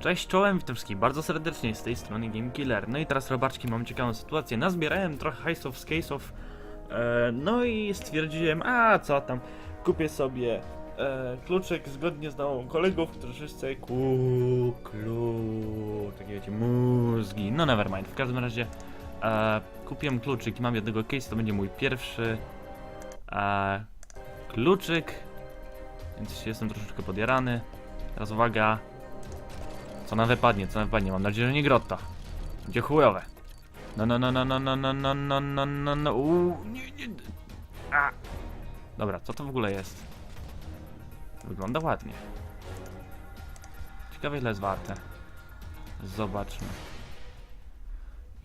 Cześć, czołem, witam wszystkich bardzo serdecznie z tej strony Game Killer. No i teraz robaczki, mam ciekawą sytuację. Nazbierałem trochę hajsów z case'ów, e, no i stwierdziłem, a co tam, kupię sobie e, kluczyk zgodnie z nałą kolegów, którzy wszyscy ku, klu, takie wiecie, mózgi. No nevermind, w każdym razie e, kupiłem kluczyk i mam jednego case, to będzie mój pierwszy e, kluczyk, więc jestem troszeczkę podjarany. Teraz uwaga, co nam wypadnie, co nam wypadnie? Mam nadzieję, że nie grotta. Będzie chujowe. No, no, no, no, no, no, no, no, no, no, no, no, nie, nie. A. Dobra, co to w ogóle jest? Wygląda ładnie. Ciekawe ile jest warte. Zobaczmy.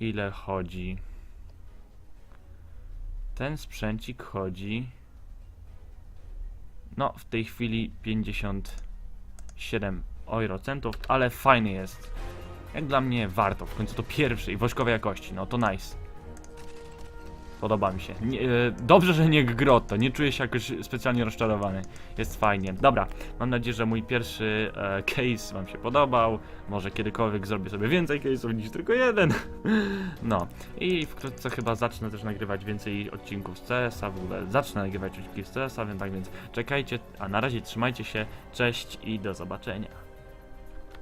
Ile chodzi. Ten sprzęcik chodzi. No, w tej chwili 57 eurocentów, ale fajny jest. Jak dla mnie warto, w końcu to pierwszy i wożkowej jakości, no to nice. Podoba mi się. Nie, e, dobrze, że nie grotto, nie czuję się jakoś specjalnie rozczarowany. Jest fajnie. Dobra, mam nadzieję, że mój pierwszy e, case wam się podobał. Może kiedykolwiek zrobię sobie więcej case'ów niż tylko jeden. No i wkrótce chyba zacznę też nagrywać więcej odcinków z CS-a, w ogóle zacznę nagrywać odcinki z CS-a, więc tak więc czekajcie, a na razie trzymajcie się, cześć i do zobaczenia.